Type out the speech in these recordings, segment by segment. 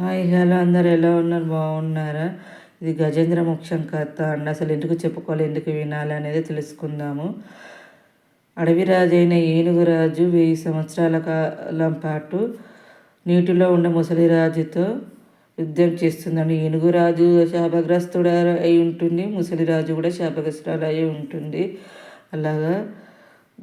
Hi hello అందరు ఎలా ఉన్నారు? బాగున్నారా? ఇది గజేంద్ర మోక్షం కథ అండి. అసలు ఎందుకు చెప్పుకోవాలి ఎందుకు వినాలి అనేది తెలుసుకుందాము. అడవి రాజు అయిన ఏనుగురాజు వెయ్యి సంవత్సరాల కాలం పాటు నీటిలో ఉన్న ముసలి రాజుతో యుద్ధం చేస్తుందండి. ఏనుగు రాజు శాపగ్రస్తుడు అయి ఉంటుంది ముసలి రాజు కూడా శాపగ్రస్తుడు అయి ఉంటుంది. అలాగా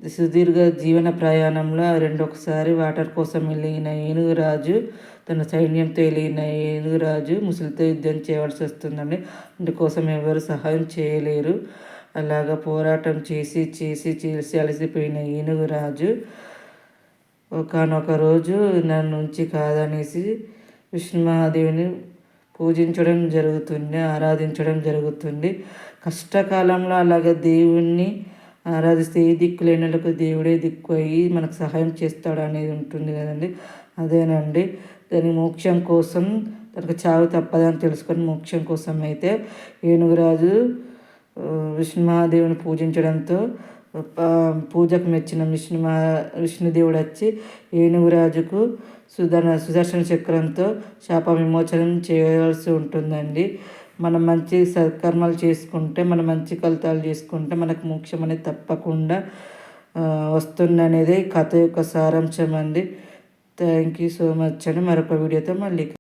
సుదీర్ఘ జీవన ప్రయాణంలో రెండొకసారి వాటర్ కోసం వెళ్ళిన ఏనుగురాజు తన సైన్యంతో వెళ్ళిన ఏనుగురాజు ముసలితో యుద్ధం చేయవలసి వస్తుందండి. అందుకోసం ఎవరు సహాయం చేయలేరు. అలాగా పోరాటం చేసి చేసి చేసి అలసిపోయిన ఏనుగు రాజు ఒకనొక రోజు నన్ను నుంచి కాదనేసి విష్ణుమహాదేవిని పూజించడం జరుగుతుంది ఆరాధించడం జరుగుతుంది. కష్టకాలంలో అలాగే దేవుణ్ణి ఆరాధిస్తే దిక్కు లేనలకు దేవుడే దిక్కు అయ్యి మనకు సహాయం చేస్తాడు అనేది ఉంటుంది కదండి. అదేనండి. దాని మోక్షం కోసం తనకు చావు తప్పదని తెలుసుకొని మోక్షం కోసం అయితే ఏనుగురాజు విష్ణుమహాదేవుని పూజించడంతో పూజకు మెచ్చిన విష్ణు విష్ణుదేవుడు వచ్చి ఏనుగురాజుకు సుదర్శన సుదర్శన చక్రంతో శాప విమోచనం చేయవలసి ఉంటుందండి. మనం మంచి సత్కర్మలు చేసుకుంటే మనం మంచి ఫలితాలు చేసుకుంటే మనకు మోక్షం అనేది తప్పకుండా వస్తుంది అనేది కథ యొక్క సారాంశం అండి. థ్యాంక్ యూ సో మచ్ అని మరొక వీడియోతో మళ్ళీ